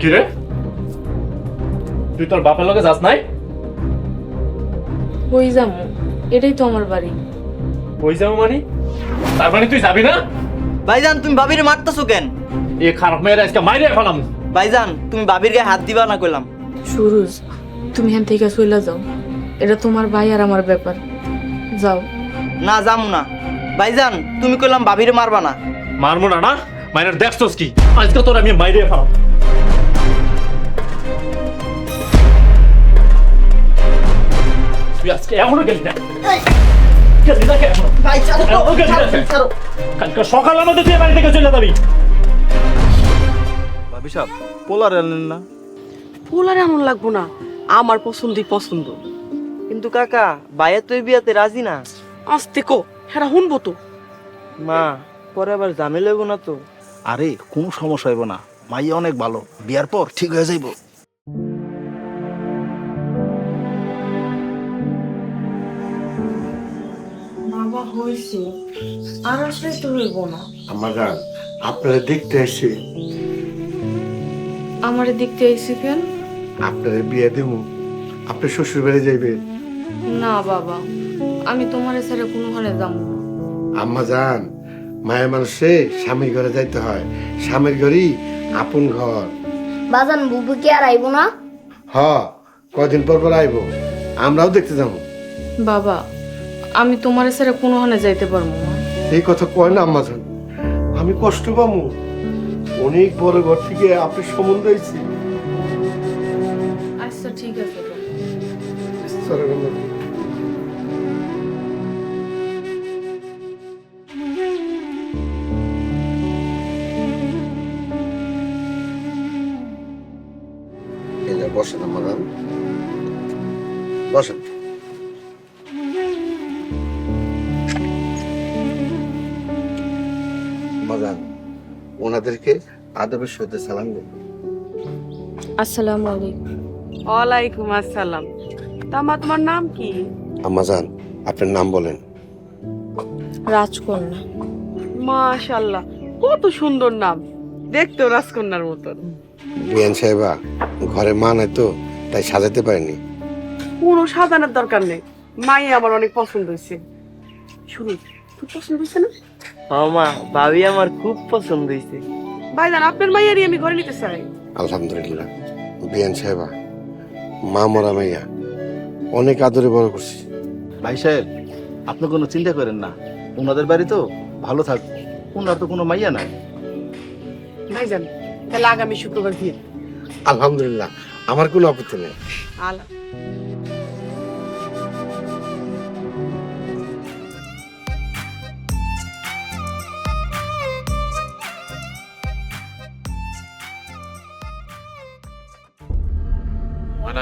কি রে? তুই তোর বাপের লগে যাস নাই? কই যাব। এটাই তো আমার বাড়ি। ওই যাব মানে? তার মানে তুই যাবি না? ভাইজান তুমি বাবির মারতেছো কেন? এ খারাপ মেয়েরা আজকে মাইরে ফেলাম। ভাইজান তুমি বাবির গায়ে হাত দিবা না কইলাম। সুরুজ তুমি হ্যান থেকে চলে যাও। এটা তোমার ভাই আর আমার ব্যাপার। যাও। না যামু না। ভাইজান তুমি কইলাম বাবির মারবা না। মারমো না না? মাইনের দেখছস কি? আজকে তোর আমি মাইরে ফেলাম। তুই আজকে এখনও গেলি না? গেলি না কেন? এখনও গেলি না কালকে সকালের মধ্যে তুই বাড়ি থেকে চলে যাবি। ভাবি সাহেব পোলার আনলেন না? পোলারে এমন লাগবো না। আমার পছন্দই পছন্দ। কিন্তু কাকা ভাইয়ের তো এই বিয়াতে রাজি না। আস্তে কো হ্যাঁ শুনব তো। মা পরে আবার ঝামেলা হইব না তো। আরে কোনো সমস্যা হইব না। মাইয়া অনেক ভালো। বিয়ার পর ঠিক হয়ে যাইব। হয়েছে আর আসলে তো হইব না। আমার আপনারা দেখতে আসছে আমার দেখতে আইসি কেন আপনারা বিয়ে দেব। আপনার শ্বশুর বাড়ি যাইবেন না বাবা আমি তোমার ছাড়া কোনো হারে যাব না। আম্মা যান মায়ের মানুষে স্বামীর ঘরে যাইতে হয়। স্বামীর ঘরই আপন ঘর। বাজান বুবু কি আর আইব না? হ কদিন পর পর আইব। আমরাও দেখতে যাব। বাবা আমি তোমার ছাড়া কোনো হানে যাইতে পারব না। এই কথা কয় না আম্মা যান আমি কষ্ট পাবো। অনেক বড় ঘর থেকে আপনি সম্বন্ধ হয়েছি আচ্ছা ঠিক আছে। বসেন যান বসেন। আদবের সাথে সালাম দিন। আসসালামু আলাইকুম। ওয়ালাইকুম আসসালাম। তামা তোমার নাম কি? আম্মাজান আপনার নাম বলেন। রাজকন্যা। মাশাল্লাহ কত সুন্দর নাম। দেখতেও রাজকন্যার মতন। বিয়ান সাহেবা ঘরে মা নাই তো তাই সাজাতে পারেনি। কোনো সাজানোর দরকার নেই। মাই আমার অনেক পছন্দ হয়েছে। শুরু খুব পছন্দ হয়েছে না? মা ভাবি আমার খুব পছন্দ হয়েছে। ভাইজান আপনার মাইয়ারই আমি ঘরে নিতে চাই। আলহামদুলিল্লাহ। বিয়ান সাহেবা মা মরা মাইয়া অনেক আদরে বড় করছি। ভাই সাহেব আপনি কোনো চিন্তা করেন না। ওনাদের বাড়ি তো ভালো থাকব ওনার তো কোনো মাইয়া নাই। ভাইজান তাহলে আগামী শুক্রবার বিয়ে। আলহামদুলিল্লাহ আমার কোনো আপত্তি নেই। আলা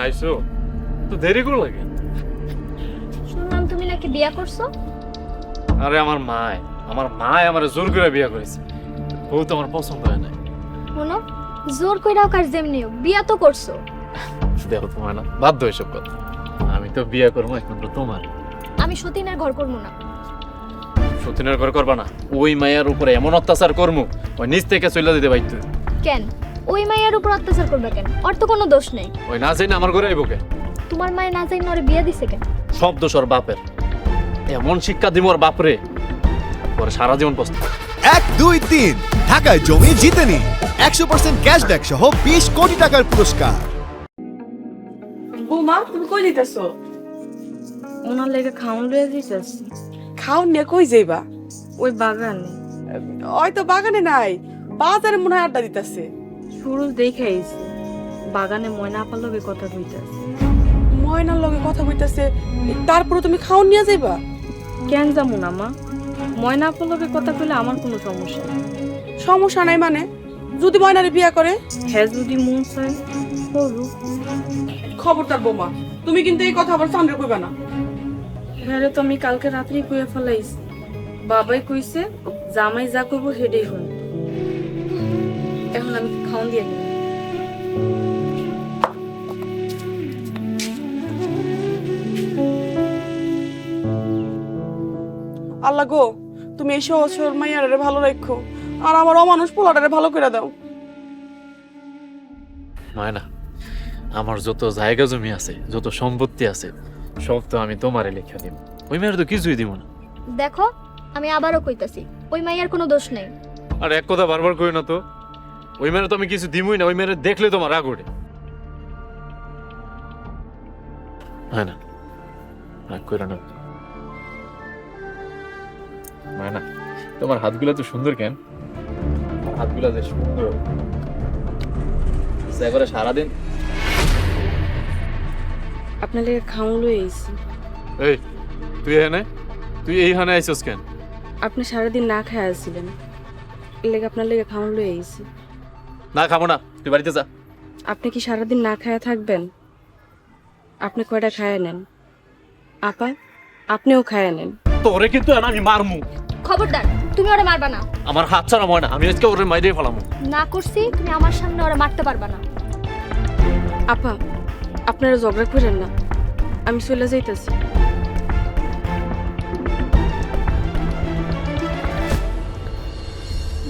আইসো তো দেরি করে লাগে। শুনলাম তুমি নাকি বিয়া করছ। আরে আমার মায় আমার মায় আমার জোর করে বিয়ে করেছে। বউ তো আমার পছন্দ হয় না শোনো জোর কইরাও কাজ যেমনি বিয়া তো করছ। দেখো তোমার না বাধ্য এসব কথা। আমি তো বিয়ে করব একমাত্র তোমার। আমি সতীনের ঘর করব না। সতীনের ঘর করবা না ওই মায়ের উপরে এমন অত্যাচার করমু ওই নিচ থেকে চলে দিতে বাইতে কেন? ওই মায়ের উপর অত্যাচার করবে কেন? ওর তো কোনো দোষ নেই। ওই না চাই না আমার ঘরে আইবো কে? তোমার মায়ের না যাই ওরে বিয়া দিছে কেন? সব দোষ ওর বাপের। এমন শিক্ষা দিব ওর বাপরে পরে সারা জীবন পস্ত এক দুই তিন। ঢাকায় জমি জিতে নিন একশো পার্সেন্ট ক্যাশব্যাক সহ বিশ কোটি টাকার পুরস্কার। বৌমা তুমি কই দিতেছো ওনার লেগে খাওন লয়ে দিতেছি খাও নিয়ে কই যাইবা? ওই বাগানে। হয়তো বাগানে নাই বাজারে মনে হয় আড্ডা দিতেছে। সুরজ দেখে আইছে। বাগানে ময়না আপার লগে কথা কইতাছে। ময়নার লগে কথা কইতাছে তারপরে তুমি খাও নিয়ে যাইবা? কেন যাব না মা? ময়না আপার লগে কথা কইলে আমার কোনো সমস্যা নেই। সমস্যা নাই মানে? যদি ময়নারে বিয়া করে? হ্যাঁ যদি মন চায় করুক। খবরদার বৌমা তুমি কিন্তু এই কথা আবার সামনে কইবা না। হ্যাঁ রে তো আমি কালকে রাত্রি কইয়া ফেলাইছি। বাবাই কইছে জামাই যা করব হল এখন আমি খাওন দিয়ে গেলাম আল্লাহ গো তুমি এই সহজ সরল মাইয়ারে ভালো রাখো আর আমার অমানুষ পোলাটারে ভালো করে দাও। নয় না আমার যত জায়গা জমি আছে যত সম্পত্তি আছে সব তো আমি তোমারে লেখা দিব। ওই মেয়ের তো কিছুই দিব না। দেখো আমি আবারও কইতাছি ওই মাইয়ার কোনো দোষ নেই। আর এক কথা বারবার কই না তো ওই মেয়ের তো আমি কিছু দিমই না ওই মেয়ের দেখলে তোমার রাগ ওঠে। হয় না রাগ কইরা না। হয় না তোমার হাতগুলো তো সুন্দর কেন? হাতগুলো যে সুন্দর। ইচ্ছা সারাদিন আপনার লেগে লয়ে আইছি এই তুই এখানে? তুই এইখানে আইসস কেন? আপনি সারাদিন না খায় আসছিলেন। এর লেগে আপনার লেগে লয়ে আইছি না খাব না। তুই বাড়িতে যা। আপনি কি সারাদিন না খায়া থাকবেন? আপনি কয়টা খায়া নেন? আপা আপনিও খায়া নেন। তোরে কিন্তু এখন আমি মারমু। খবরদার তুমি ওরা মারবা না। আমার হাত ছাড়া ময় না আমি আজকে ওরে মাইরে ফেলামু। না করছি তুমি আমার সামনে ওরা মারতে পারবা না। আপা আপনারা ঝগড়া করেন না। আমি চলে যাইতেছি।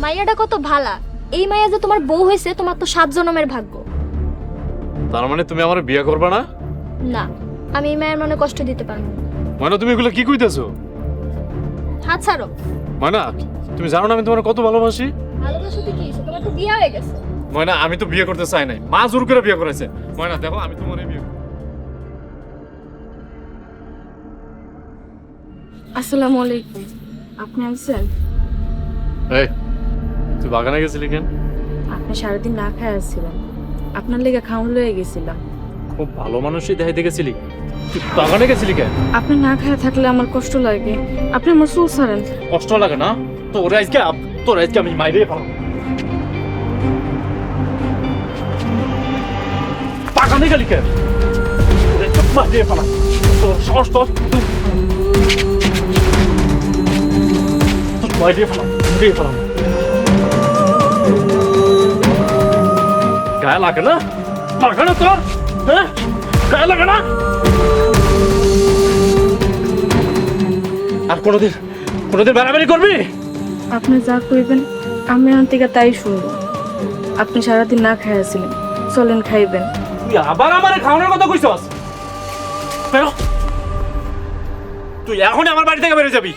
মাইয়াটা কত ভালা। এই মাইয়া যে তোমার বউ হয়েছে তোমার তো সাত জনমের ভাগ্য। তার মানে তুমি আমার বিয়ে করবে না? না আমি এই মায়ের মনে কষ্ট দিতে পারব না। মানে তুমি এগুলো কি কইতেছো? হাত ছাড়ো। মানে তুমি জানো না আমি তোমার কত ভালোবাসি? ভালোবাসো ভালোবাসাতে কি? হয়েছে তোমার তো বিয়ে হয়ে গেছে। ময়না আমি তো বিয়ে করতে চাই নাই। মা জোর করে বিয়ে করেছে। ময়না দেখো আমি তোমার বিয়ে আসসালামু আলাইকুম। আপনি আইছেন এই তুই বাগানে গেছিলি কেন? আপনি সারাদিন না খায় আসছিলেন। আপনার লেগে খাউন লয়ে গেছিলাম খুব ভালো মানুষই দেখাইতে গেছিলি। তুই বাগানে গেছিলি কেন? আপনি না খায় থাকলে আমার কষ্ট লাগে। আপনি আমার চুল ছাড়েন। কষ্ট লাগে না? তোর আজকে তোর আজকে আমি মাইরে ফেলাম। বাগানে গেলি কেন? মাইরে ফেলাম। তোর সাহস তোর মাইরে ফেলাম। মাইরে ফেলাম। গায়ে লাগে না? লাগে না তোর? হ্যাঁ? গায়ে লাগে না? আর কোনোদিন কোনোদিন বেড়াবেড়ি করবি? আপনি যা কইবেন আমি আন্তিকা তাই শুনব। আপনি সারাদিন না খায় আসছিলেন চলেন খাইবেন। তুই আবার আমার খাওয়ানোর কথা কইছস? বেরো। তুই এখনই আমার বাড়ি থেকে বেরিয়ে যাবি।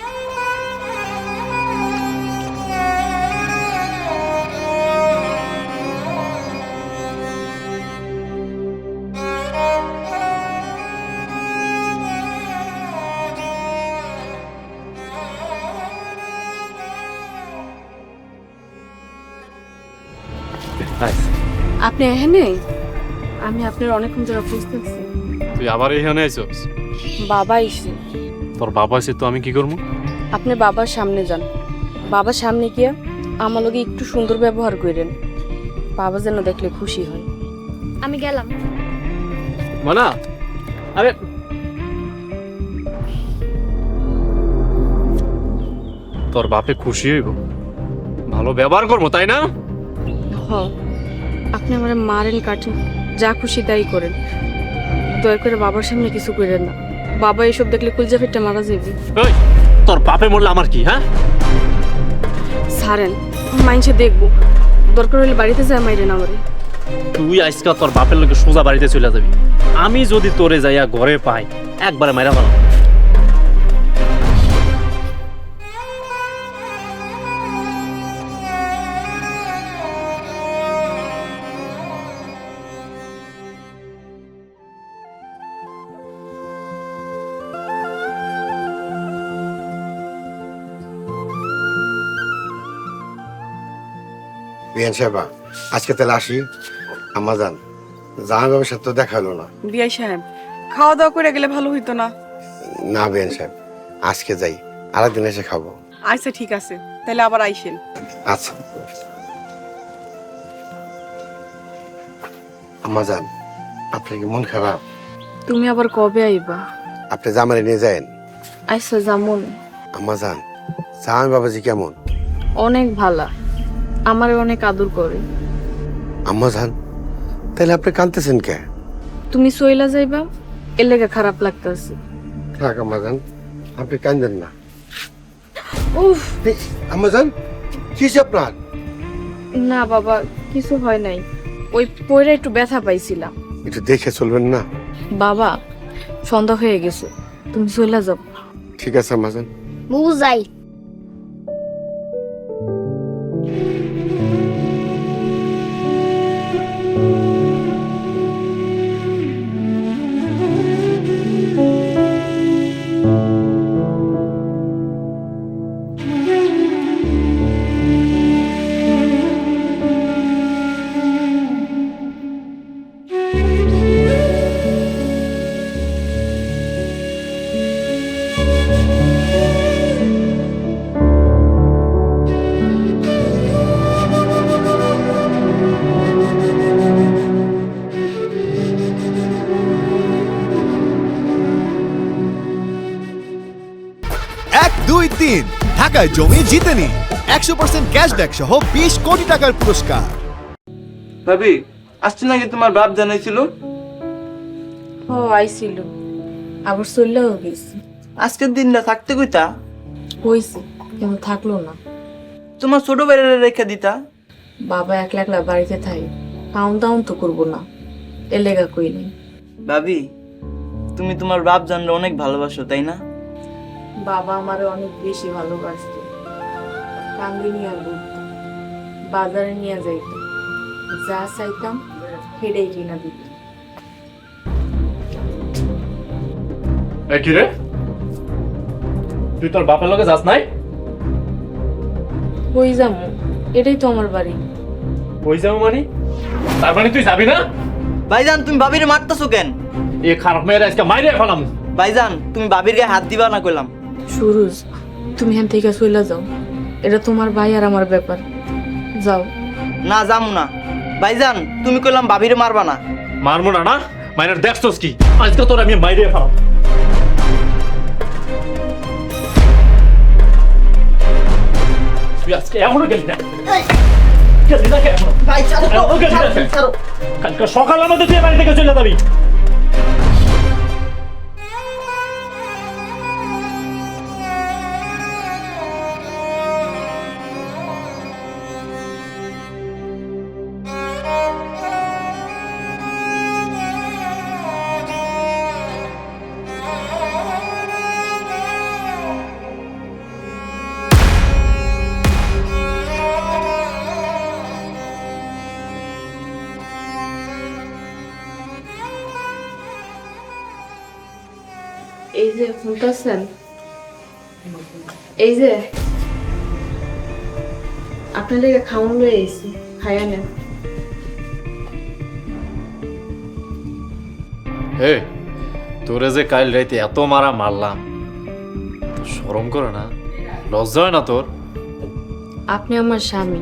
আপনি এখানে? আমি আপনার অনেকক্ষণ ধরে খুঁজতেছি তুই আবার এখানে আইছস? বাবা এসে তোর বাবা এসে তো আমি কি করব? আপনি বাবার সামনে যান। বাবার সামনে গিয়ে আমার লগে একটু সুন্দর ব্যবহার করেন। বাবা যেন দেখলে খুশি হয়। আমি গেলাম। মানা আরে তোর বাপে খুশি হইব। ভালো ব্যবহার করব তাই না? হ আপনি আমার মারেন কাটেন যা খুশি তাই করেন। দয়া করে বাবার সামনে কিছু করেন না। বাবা এসব দেখলে কুলজা ফেটে মারা যাবে তোর বাপে মরলে আমার কি হ্যাঁ? সারেন মাইনসে দেখব। দরকার হলে বাড়িতে যায় মাইরেন আমারে। তুই আজকে তোর বাপের লোকে সোজা বাড়িতে চলে যাবি। আমি যদি তোরে যাইয়া ঘরে পাই একবারে মাইরা ফেলাম। বিয়ান সাহেবা আজকে তাহলে আসি। আমাজান জাহান বাবার সাথে তো দেখা হলো না। বিয়াই সাহেব খাওয়া দাওয়া করে গেলে ভালো হইতো না। না বিয়ান সাহেব আজকে যাই আরেকদিন এসে খাব। আচ্ছা ঠিক আছে। তাহলে আবার আইসেন। আচ্ছা। আমাজান আপনার কি মন খারাপ? তুমি আবার কবে আইবা? আপনি জামারে নিয়ে যায়েন আইসা যেমন। আমাজান জামাই বাবাজি কেমন? অনেক ভালা। আমার অনেক আদর করে। আমাজান তাহলে আপনি কাঁদতেছেন কে? তুমি সইলা যাইবা এর লেগে খারাপ লাগতেছে। থাক আমাজান আপনি কান্দেন না। উফ। এই, আমাজান কি আপনার? না বাবা কিছু হয় নাই। ওই পয়রা একটু ব্যথা পাইছিলাম। একটু দেখে চলবেন না? বাবা সন্ধ্যা হয়ে গেছে তুমি চলে যাও। ঠিক আছে আম্মাজান বুঝাই এক ঢাকায় জমি জিতে নিন একশো পার্সেন্ট ক্যাশব্যাক সহ বিশ কোটি টাকার পুরস্কার। ভাবি আসছে নাকি তোমার বাপ জানাইছিল? ও আইছিল। আবার চললেও গেছে। আজকের দিনটা থাকতে কইতা? হয়েছে কিন্তু থাকল না। তোমার ছোট বাইরে রেখে দিতা? বাবা একলা একলা বাড়িতে থাকে কাউন দাউন তো করব না। এলেগা কইনি ভাবি তুমি তোমার বাপ জানলে অনেক ভালোবাসো তাই না? বাবা আমারে অনেক বেশি ভালোবাসতো। কান্দি নিয়ে ঘুরতো। বাজারে নিয়ে যাইত। যা চাইতাম হেডেই কিনা দিত। কি রে? তুই তোর বাপের লগে যাস নাই? কই যাব? এটাই তো আমার বাড়ি। ওই যাব মানে? তার মানে তুই যাবি না? ভাইজান তুমি বাবির মারতেছো কেন? এ খারাপ মেয়ের আজকে মাইরে ফেলাম। ভাইজান তুমি বাবির গায়ে হাত দিবা না কইলাম। সুরুজ তুমি এখান থেকে চলে যাও। এটা তোমার ভাই আর আমার ব্যাপার। যাও। না যামু না। ভাইজান তুমি কইলাম বাবির মারবা না। মারবো না না? মাইনের দেখছস কি? আজকে তোর আমি মাইরে ফেলাম। তুই আজকে এখনও গেলি না? গেলি না কে এখনও? এখনও গেলি না কে? কালকে সকালের মধ্যে তুই বাড়ি থেকে চলে যাবি। শুনতেছেন এই যে আপনার লেগে খাওয়ান লয়ে এসি খাইয়া নেন। হে তোরে যে কাল রাইতে এত মারা মারলাম শরম করে না লজ্জা হয় না তোর? আপনি আমার স্বামী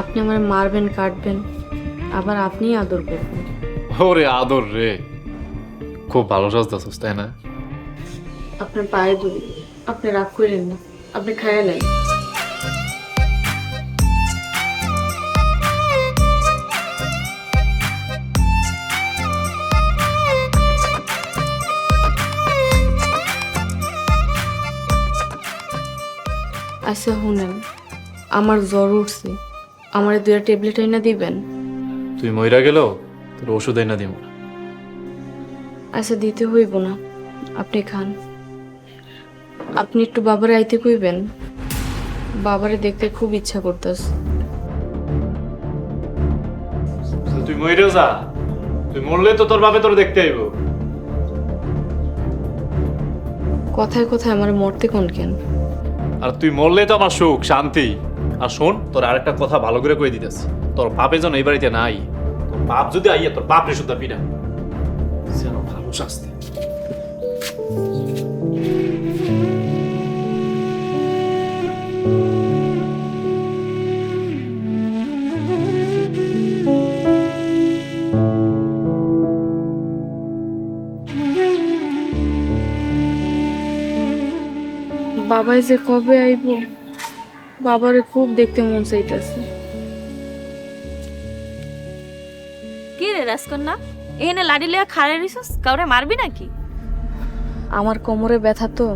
আপনি আমার মারবেন কাটবেন আবার আপনিই আদর করবেন। ওরে আদর রে খুব ভালো সাজতেছিস তাই না? আপনার পায়ে ধরি আপনি রাগ করেন না আপনি খাইয়া নেন। আচ্ছা শুনেন আমার জ্বর উঠছে আমার দুটা ট্যাবলেট এনে দিবেন? তুই মইরা গেল তোর ওষুধ এনে দিব আচ্ছা দিতে হইব না আপনি খান। আপনি একটু বাবারে আইতে কইবেন। বাবারে দেখতে খুব ইচ্ছা করতেছে। তুই মইরে যা। তুই মরলে তো তোর বাপে তোর দেখতে আইব। কথায় কথায় আমার মরতে কোন কেন? আর তুই মরলে তো আমার সুখ শান্তি। আর শোন তোর আরেকটা কথা ভালো করে কই দিতেছি। তোর বাপে যেন এই বাড়িতে নাই তোর বাপ যদি আইয়া তোর বাপ রে শুদ্ধ পিনা যেন ভালো শাস্তি। বাবাই যে কবে আইব? বাবারে খুব দেখতে মন চাইতেছে। কি রে রাজকন্যা? এখানে লাড়ি লিয়া খাড়ে রিসস কাউরে মারবি নাকি? আমার কোমরে ব্যথা তো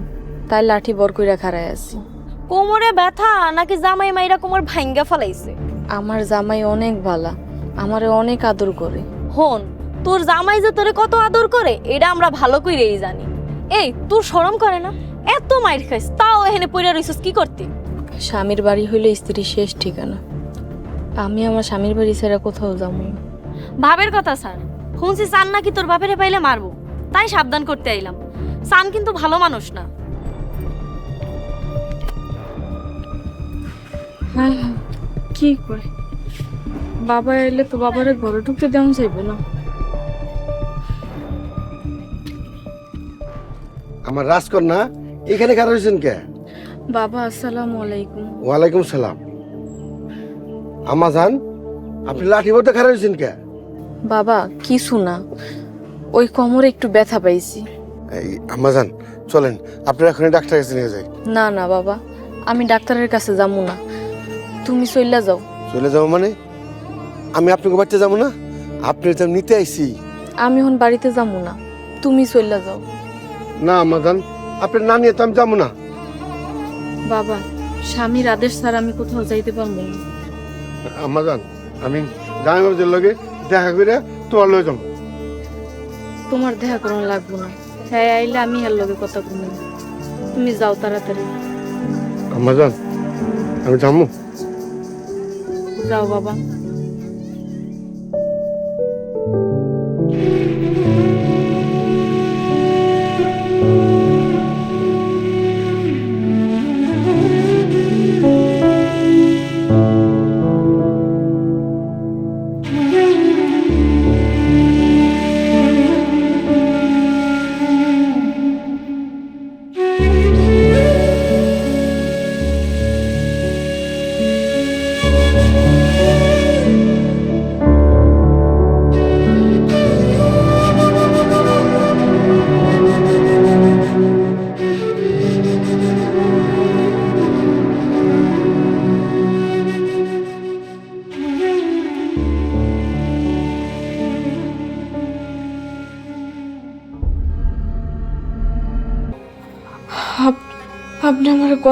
তাই লাঠি বর কইরা খাড়ায় আছি। কোমরে ব্যথা? নাকি জামাই মাইরা কোমর ভাঙ্গা ফলাইছে? আমার জামাই অনেক ভালা আমারে অনেক আদর করে। হন তোর জামাই যে তোরে কত আদর করে এটা আমরা ভালো করেই জানি। এই তোর শরম করে না? এত মাইর খাইস তাও এখানে পড়ে রইছিস কি করতে? স্বামীর বাড়ি হইলে স্ত্রীর শেষ ঠিকানা। আমি আমার স্বামীর বাড়ি ছেড়ে কোথাও যাব না। ভাবের কথা স্যার। শুনছি চান নাকি তোর বাপেরে পাইলে মারবো। তাই সাবধান করতে আইলাম। সান কিন্তু ভালো মানুষ না। হ্যাঁ হ্যাঁ। কি করে বাবা এলে তো বাবারে ঘরে ঢুকতে দেওয়া যাইবে না। আমার রাজকন্যা এখানে কারা হয়েছেন কে? বাবা আসসালামু আলাইকুম। ওয়ালাইকুম সালাম। আম্মা জান আপনি লাঠি বলতে খারাপ হয়েছেন কে? বাবা কিছু না। ওই কোমরে একটু ব্যথা পাইছি। এই আম্মা জান চলেন আপনি এখন ডাক্তার কাছে নিয়ে যাই। না না বাবা আমি ডাক্তারের কাছে যাব না। তুমি চইলা যাও। চলে যাব মানে? আমি আপনাকে বাড়িতে যাব না? আপনি তো নিতে আইছি। আমি এখন বাড়িতে যাব না। তুমি চইলা যাও। না আম্মা জান আপনি না নিয়ে তো আমি যাব না। বাবা স্বামীর আদেশ ছাড়া আমি কোথাও যাইতে পারব না। আম্মা জান আমি জামাইবাবুদের লগে দেখা করে তোমার লয়ে যাব। তোমার দেখা করানো লাগবো না। হ্যাঁ আইলে আমি এর লগে কথা বলব তুমি যাও তাড়াতাড়ি। আম্মা জান আমি যাব যাও বাবা।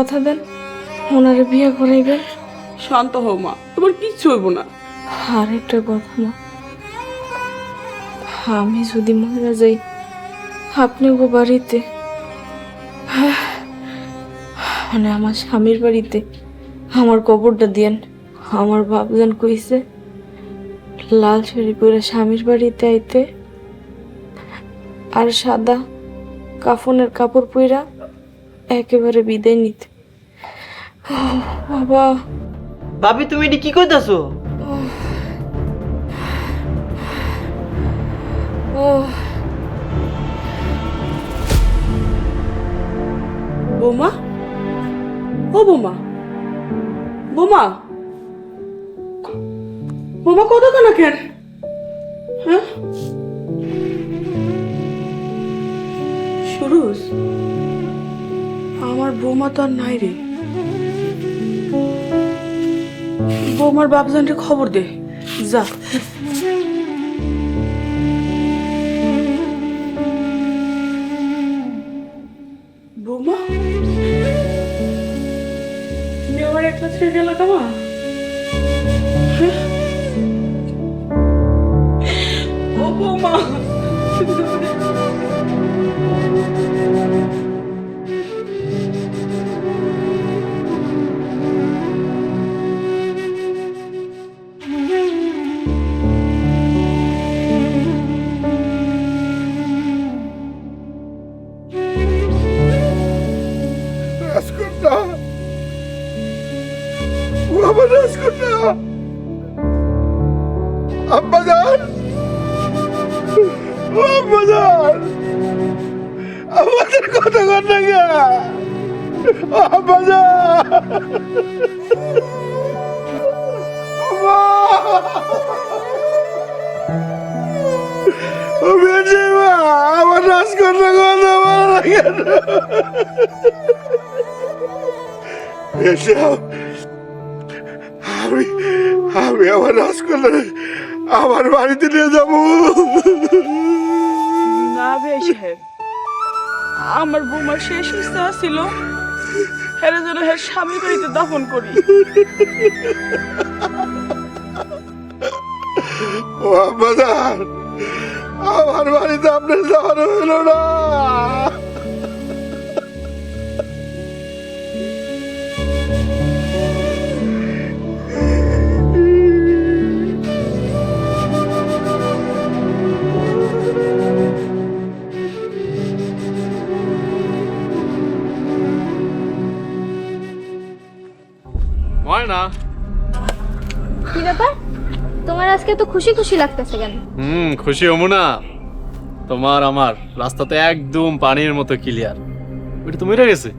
কথা দেন। ওনারে বিয়ে করাইবেন। শান্ত হও মা তোমার কিচ্ছু হইব না। আর একটা কথা মা আমি যদি মারা যাই আপনি গো বাড়িতে মানে আমার স্বামীর বাড়িতে আমার কবরটা দিয়েন আমার বাপজান কইছে লাল শাড়ি পরে স্বামীর বাড়িতে আইতে আর সাদা কাফনের কাপড় পইরা একেবারে বিদায় নিতে। বাবা। ভাবি তুমি এটি কি কইতাছো? ও বৌমা? ও বৌমা। বৌমা? বৌমা কত কেন কেন হ্যাঁ? সুরুজ আমার বৌমা তো আর নাই রে। বৌমার বাপজানকে খবর দে। যা। বৌমা? গেলা কামা ও বৌমা। বলা লাগে না এসে আমি আমি আমার রাজকন্যা আমার বাড়িতে নিয়ে যাব। না বে সাহেব আমার বৌমার শেষ ইচ্ছা ছিল এর জন্য হের স্বামী বাড়িতে দাফন করি। ও আব্বাজান আমার বাড়িতে আপনার যাওয়ার হইল না। ময়না কি ব্যাপার? তোমার আজকে তো খুশি খুশি লাগতেছে কেন? হুম খুশি হমু না। তোমার আমার রাস্তাতে একদম পানির মতো ক্লিয়ার ওইটা তো মরে গেছে।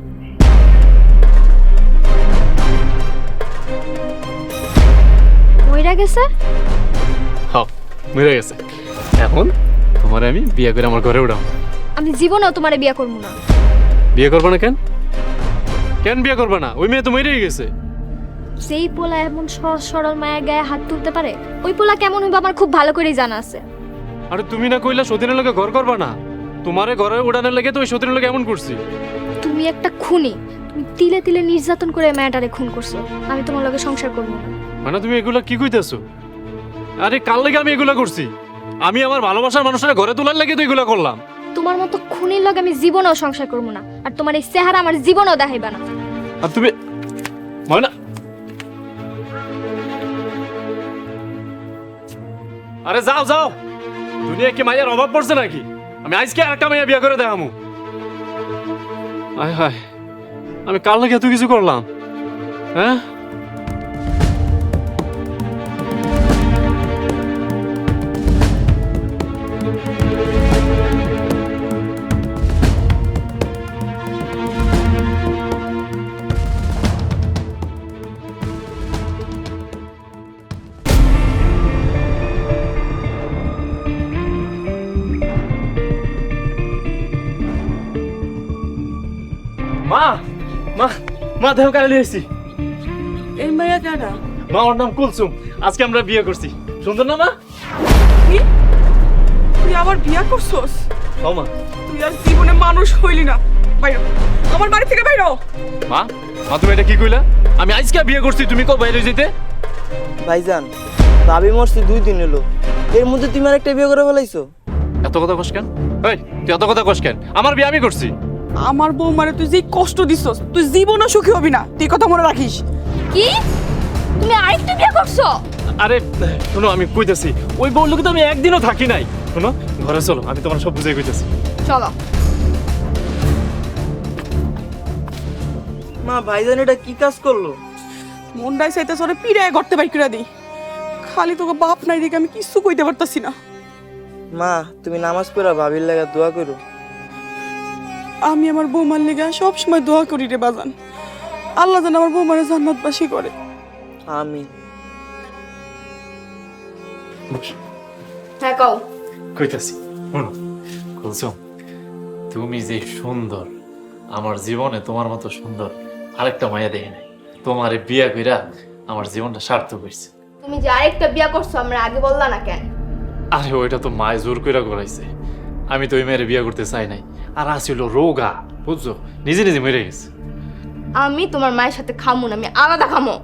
মইরা গেছে? হ মরে গেছে। এখন তোমার আমি বিয়ে করে আমার ঘরে উঠাম আমি জীবনেও তোমারে বিয়ে করব না। বিয়ে করবে না কেন? কেন বিয়ে করবে না? ওই মেয়ে তো মরেই গেছে। যেই পোলা এমন সহজ সরল মায়ের গায়ে হাত তুলতে পারে ওই পোলা কেমন হইবে আমার খুব ভালো করেই জানা আছে। আরে তুমি না কইলা সতীনের লোকে ঘর করবা না? তোমারে ঘরে উড়ানের লেগে তো ওই সতীনের লোকে এমন করছি। তুমি একটা খুনি তুমি তিলে তিলে নির্যাতন করে মায়াটারে খুন করছ আমি তোমার লগে সংসার করব না। মানে তুমি এগুলা কি কইতেছো? আরে কাল লেগে আমি এগুলা করছি? আমি আমার ভালোবাসার মানুষের ঘরে তোলার লেগে তো এগুলা করলাম। তোমার মতো খুনির লগে আমি জীবনও সংসার করব না আর তোমার এই চেহারা আমার জীবনও দেখাইবা না। আর তুমি ময়না আরে যাও যাও। দুনিয়া কি মায়ের অভাব পড়ছে নাকি? আমি আজকে আরেকটা মাইয়া বিয়ে করে দেখামু। আয়, হায়। আমি কাল লাগে এত কিছু করলাম। হ্যাঁ? মা দেহ কালে এসেছি এই মাইয়া কেনা মা ওর নাম কুলসুম। আজকে আমরা বিয়ে করছি। সুন্দর না মা? কি? তুই আবার বিয়া করছস? ও মা। তুই আর জীবনে মানুষ হইলি না। বাইর আমার বাড়ি থেকে বাইর মা মা তুমি এটা কি কইলা? আমি আজকে বিয়ে করছি তুমি কো বাইরে যেতে ভাইজান ভাবি মরছি দুই দিন হলো। এর মধ্যে তুমি আর একটা বিয়ে করে ফেলাইছো। এত কথা কস কেন? এই তুই এত কথা কস কেন? আমার বিয়ে আমি করছি। আমার বউ মানে তুই যে কষ্ট দিছস তুই জীবনও সুখী হবি না। তুই কথা মনে রাখিস। কি? তুমি আরেকটা বিয়ে করছ? আরে শোনো আমি কইতেছি ওই বউ লোকে তো আমি একদিনও থাকি নাই। শোনো ঘরে চলো আমি তোমার সব বুঝাই কইতেছি। চলো। মা ভাইজান এটা কি কাজ করল? মন্ডাই চাইতে সরে পিড়ায় গড়তে বাইর করে দিই। খালি তোকে বাপ নাই দেখে আমি কিছু কইতে পারতাছি না। মা তুমি নামাজ পড়া ভাবির লাগা দোয়া করো। আমি আমার বৌমার লেগে সব সময় দোয়া করি রে বাজান। আল্লাহ যেন আমার বৌমারে জান্নাতবাসী করে। আমি হ্যাঁ কও। কইতাছি শোনো কুলসুম তুমি যে সুন্দর আমার জীবনে তোমার মতো সুন্দর আরেকটা মায়া দেখে নাই। তোমারে বিয়া কইরা আমার জীবনটা সার্থক হয়েছে তুমি যে আরেকটা বিয়ে করছ আমরা আগে বললা না কেন? আরে ওইটা তো মায় জোর কইরা করাইছে। আমি তো ওই মেয়ের বিয়া করতে চাই নাই। আর আসিল রোগা বুঝছ? নিজে নিজে মরে গেছে। আমি তোমার মায়ের সাথে খামু না আমি আলাদা খামো।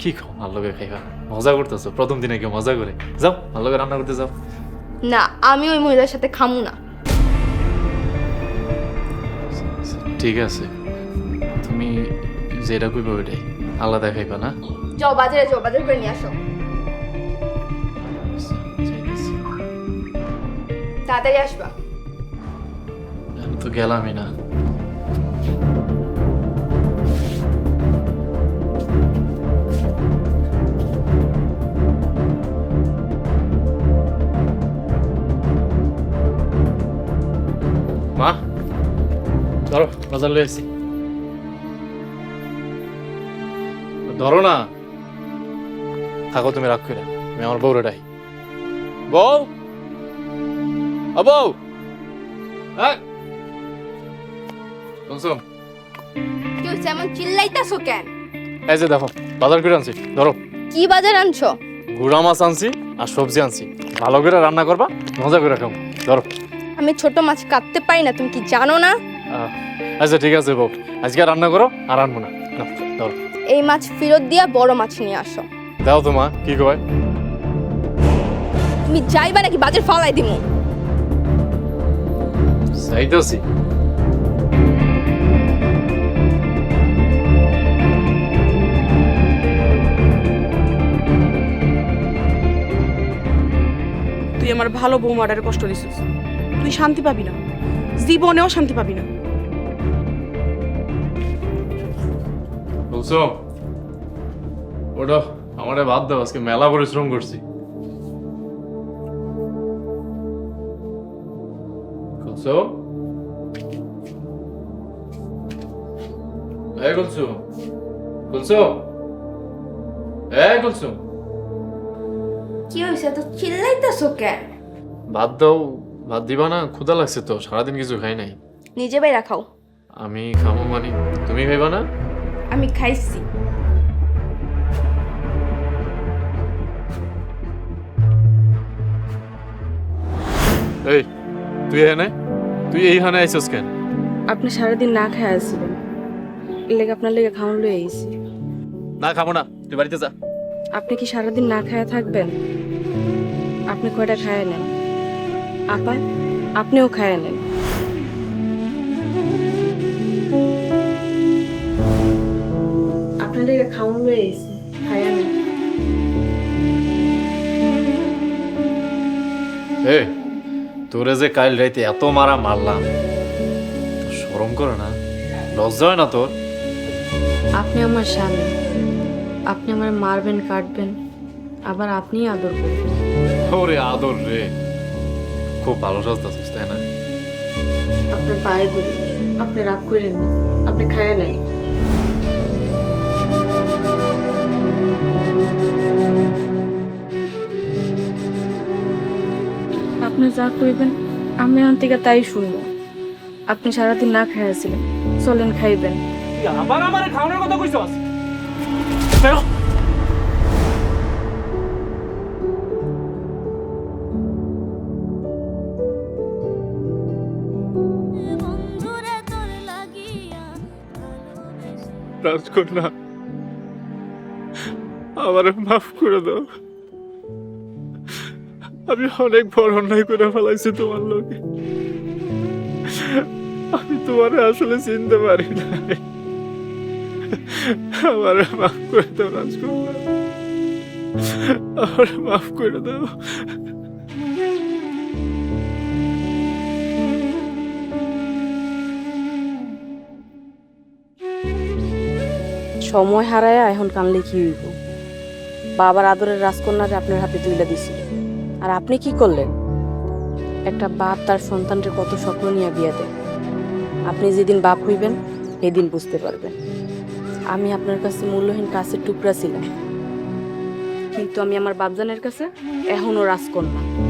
কি খাও? ভালো লাগে খাইবা। মজা করতেছো প্রথম দিনে কেউ মজা করে। যাও ভালো করে রান্না করতে যাও। না আমি ওই মহিলার সাথে খামু না। ঠিক আছে। তুমি যেটা কইবা ওইটাই। আলাদা খাইবা না? যাও বাজারে যাও বাজার করে নিয়ে আসো। তাড়াতাড়ি আসবা। তো গেলামই না। মা, ধরো, বাজার লয়ে আসি। ধরো না। থাকো তুমি রাখ করে আমি আমার বউরে ডাই বউ? বউ? এই কি হচ্ছে এমন চিল্লাইতাছো কেন? এই যে দেখো বাজার করে আনছি ধরো। কি বাজার আনছো? গুড়া মাছ আনছি আর সবজি আনছি। ভালো করে রান্না করবা মজা করে খাব। ধরো। আমি ছোট মাছ কাটতে পারি না তুমি কি জানো না? আচ্ছা ঠিক আছে বউ। আজকে রান্না করো আর আনব না। ধরো। এই মাছ ফেরত দিয়া বড় মাছ নিয়ে আসো। দাও তো মা কি কয়? তুমি যাইবা নাকি বাজার ফালাই দিমু? চাইতেছি তুই আমার ভালো বৌমাটারে কষ্ট দিছিস। তুই শান্তি পাবি না। জীবনেও শান্তি পাবি না। বলছো? ওটা আমারে বাদ দাও, আজকে মেলা পরিশ্রম করছি। কি হয়েছে তো চিল্লাইতেছো কেন ভাত দাও ভাত দিবা না? ক্ষুধা লাগছে তো সারাদিন কিছু খাই নাই। নিজে বাইরা খাও। আমি খামো মানে। তুমি খাইবা না? আমি খাইছি। এই তুই এখানে তুই এইখানে আইসস কেন? আপনি সারাদিন না খায় আসছিলেন লেগে আপনার লেগে খাওয়ান লয়ে আইছি। না খাব না। তুই বাড়িতে যা। আপনি কি সারাদিন না খায়া থাকবেন? আপনি কয়টা খায় নেন? আপা আপনিও খায় নেন। আপনার লেগে খাওয়ান আইছি খায়া নেন। এ তোরে যে কাল রাইতে এত মারা মারলাম শরম করে না? লজ্জা হয় না তোর? আপনি আমার স্বামী। আপনি আমার মারবেন কাটবেন আবার আপনিই আদর করবেন। ওরে আদর রে। খুব ভালো সাজতেছিস তাই না? আপনার পায়ে ধরি আপনি রাগ করেন আপনি খায়া নাই আপনি যা কইবেন আমি থেকে তাই শুনব। আপনি সারাদিন না খাইয়াছিলেন চলেন খাইবেন। আবার আমার খাওয়ানোর কথা কইছস? বেরো রাজকন্যা, আমার মাফ করে দাও। আমি অনেক বড় অন্যায় করে ফেলাইছি তোমার লোকে আমি তোমার আসলে চিনতে পারি না আমার মাফ করে দাও রাজকন্যা আমার মাফ করে দাও। সময় হারায় এখন কানলে কি হইব? বাবার আদরের রাজকন্যারে আপনার হাতে তুলে দিছিল। আর আপনি কি করলেন? একটা বাপ তার সন্তানকে কত স্বপ্ন নিয়ে বিয়ে দেয়। আপনি যেদিন বাপ হইবেন, সেদিন বুঝতে পারবেন। আমি আপনার কাছে মূল্যহীন কাছের টুকরা ছিলাম। কিন্তু আমি আমার বাপজানের কাছে এখনও রাজকন্যা।